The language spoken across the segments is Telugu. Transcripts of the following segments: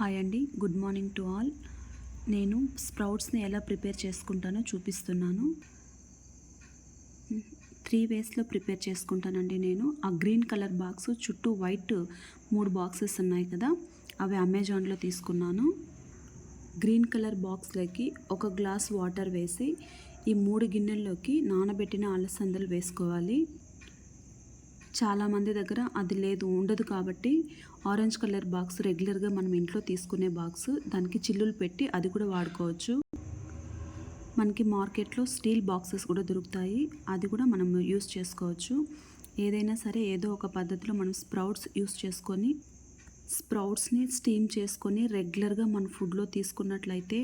హాయ్ అండి. Good morning to all. నేను స్ప్రౌట్స్ని ఎలా ప్రిపేర్ చేసుకుంటానో చూపిస్తున్నాను. త్రీ వేస్లో ప్రిపేర్ చేసుకుంటానండి నేను. ఆ గ్రీన్ కలర్ బాక్స్ చుట్టూ వైట్ మూడు బాక్సెస్ ఉన్నాయి కదా అవి అమెజాన్లో తీసుకున్నాను. గ్రీన్ కలర్ బాక్స్లోకి ఒక గ్లాస్ వాటర్ వేసి ఈ మూడు గిన్నెల్లోకి నానబెట్టిన అలసందలు వేసుకోవాలి. చాలామంది దగ్గర అది లేదు ఉండదు కాబట్టి ఆరెంజ్ కలర్ బాక్స్ రెగ్యులర్గా మనం ఇంట్లో తీసుకునే బాక్స్ దానికి చిల్లులు పెట్టి అది కూడా వాడుకోవచ్చు. మనకి మార్కెట్లో స్టీల్ బాక్సెస్ కూడా దొరుకుతాయి. అది కూడా మనం యూస్ చేసుకోవచ్చు. ఏదైనా సరే ఏదో ఒక పద్ధతిలో మనం స్ప్రౌట్స్ యూస్ చేసుకొని స్ప్రౌట్స్ని స్టీమ్ చేసుకొని రెగ్యులర్గా మన ఫుడ్లో తీసుకున్నట్లయితే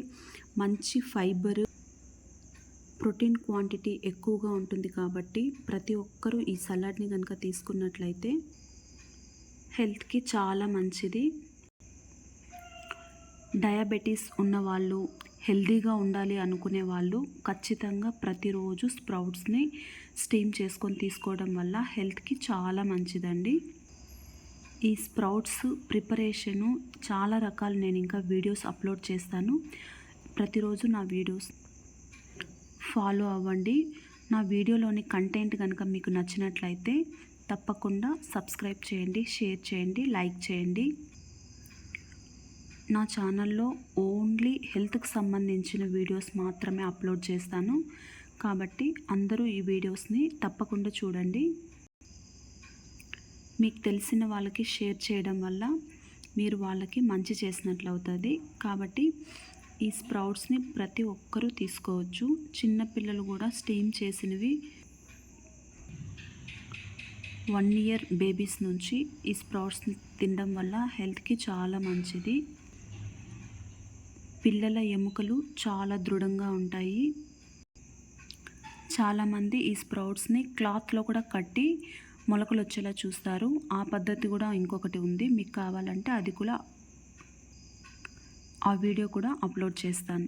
మంచి ఫైబర్ ప్రోటీన్ క్వాంటిటీ ఎక్కువగా ఉంటుంది కాబట్టి ప్రతి ఒక్కరూ ఈ సలాడ్ని కనుక తీసుకున్నట్లయితే హెల్త్కి చాలా మంచిది. డయాబెటీస్ ఉన్నవాళ్ళు హెల్తీగా ఉండాలి అనుకునే వాళ్ళు ఖచ్చితంగా ప్రతిరోజు స్ప్రౌట్స్ని స్టీమ్ చేసుకొని తీసుకోవడం వల్ల హెల్త్కి చాలా మంచిదండి. ఈ స్ప్రౌట్స్ ప్రిపరేషను చాలా రకాలు నేను ఇంకా వీడియోస్ అప్లోడ్ చేస్తాను. ప్రతిరోజు నా వీడియోస్ ఫాలో అవ్వండి. నా వీడియోలోని కంటెంట్ కనుక మీకు నచ్చినట్లయితే తప్పకుండా సబ్స్క్రైబ్ చేయండి షేర్ చేయండి లైక్ చేయండి. నా ఛానల్లో ఓన్లీ హెల్త్కి సంబంధించిన వీడియోస్ మాత్రమే అప్లోడ్ చేస్తాను. కాబట్టి అందరూ ఈ వీడియోస్ని తప్పకుండా చూడండి. మీకు తెలిసిన వాళ్ళకి షేర్ చేయడం వల్ల మీరు వాళ్ళకి మంచి చేసినట్లు అవుతుంది కాబట్టి ఈ స్ప్రౌట్స్ని ప్రతి ఒక్కరూ తీసుకోవచ్చు. చిన్నపిల్లలు కూడా స్టీమ్ చేసినవి. వన్ ఇయర్ బేబీస్ నుంచి ఈ స్ప్రౌట్స్ని తినడం వల్ల హెల్త్కి చాలా మంచిది. పిల్లల ఎముకలు చాలా దృఢంగా ఉంటాయి. చాలామంది ఈ స్ప్రౌట్స్ని క్లాత్లో కూడా కట్టి మొలకలు వచ్చేలా చూస్తారు. ఆ పద్ధతి కూడా ఇంకొకటి ఉంది. మీకు కావాలంటే అది కూడా ఆ వీడియో కూడా అప్లోడ్ చేస్తాను.